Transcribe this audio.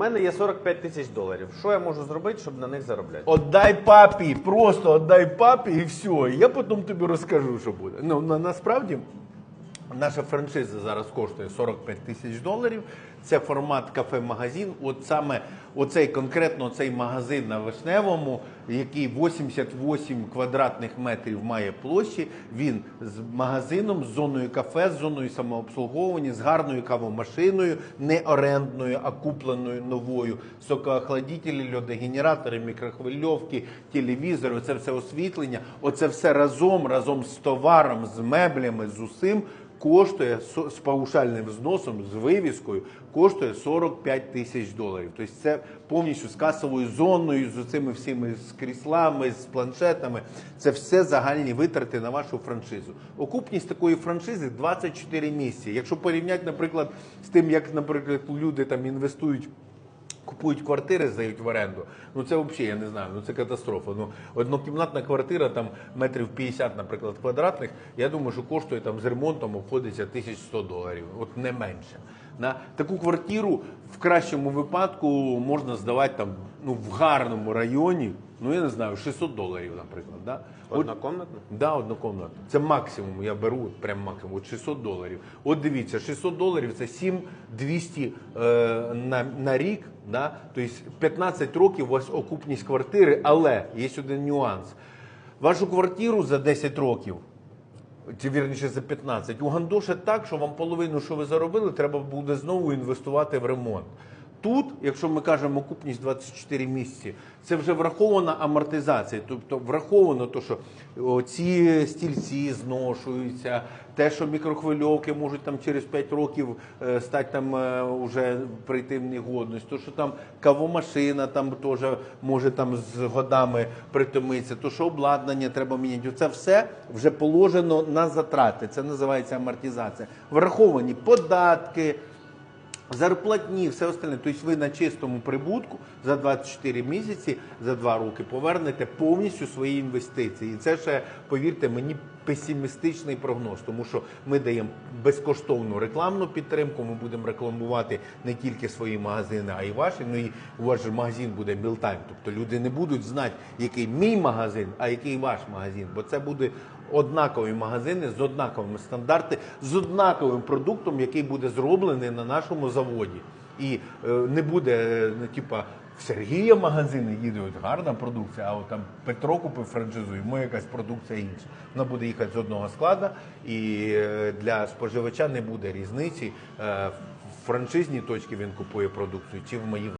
У мене є 45 тисяч доларів. Що я можу зробити, щоб на них заробляти? Отдай папі, просто отдай папі і все. Я потім тобі розкажу, що буде. Ну на, насправді наша франшиза зараз коштує 45 тисяч доларів. Це формат кафе-магазин. От саме оцей конкретно цей магазин на вишневому, який 88 квадратних метрів має площі. Він з магазином, з зоною кафе, з зоною самообслуговування, з гарною кавомашиною, не орендною, а купленою новою. Сокоохладителі, льодогенератори, мікрохвильовки, телевізори, це все освітлення. Оце все разом, разом з товаром, з меблями, з усім. Коштує з паушальним взносом, з вивіскою, коштує 45 тисяч доларів. Тобто це повністю з касовою зоною, з цими всіми з кріслами, з планшетами. Це все загальні витрати на вашу франшизу. Окупність такої франшизи 24 місяці. Якщо порівняти, наприклад, з тим, як, наприклад, люди там інвестують. Купують квартири, здають в оренду. Ну це взагалі, я не знаю, ну це катастрофа. Ну, однокімнатна квартира, там метрів 50, наприклад, квадратних, я думаю, що коштує там з ремонтом обходиться 1100 доларів, от не менше. На таку квартиру в кращому випадку можна здавати там, ну, в гарному районі, ну я не знаю, 600 доларів, наприклад. Да? От- Однокомнатно? Да, однокомнатну. Це максимум, я беру прям максимум, от 600 доларів. От дивіться, 600 доларів це 7200 е, на, на рік, да? тобто 15 років у вас окупність квартири, але є один нюанс. Вашу квартиру за 10 років, чи вірніше за 15, угандошать так, що вам половину, що ви заробили, треба буде знову інвестувати в ремонт. Тут, якщо ми кажемо окупність 24 місяці, це вже врахована амортизація. Тобто враховано те, що ці стільці зношуються, те, що мікрохвильовки можуть там через 5 років е, стати там е, уже прийти в негодність, то що там кавомашина там теж може там з годами притомитися, то що обладнання треба міняти. Це все вже положено на затрати. Це називається амортизація. Враховані податки. Зарплатні, все остальне. Тобто ви на чистому прибутку за 24 місяці, за 2 роки повернете повністю свої інвестиції. І це ще, повірте мені, песимістичний прогноз, тому що ми даємо безкоштовну рекламну підтримку. Ми будемо рекламувати не тільки свої магазини, а й ваші. Ну і у вас же магазин буде мілтайм. Тобто люди не будуть знати, який мій магазин, а який ваш магазин. Бо це буде однакові магазини з однаковими стандартами, з однаковим продуктом, який буде зроблений на нашому заводі. І е, не буде е, типа Сергія магазини їдуть гарна продукція, а от там Петро купив франшизу, йому якась продукція інша. Вона буде їхати з одного складу, і е, для споживача не буде різниці. е, В франшизній точці він купує продукцію чи в моїй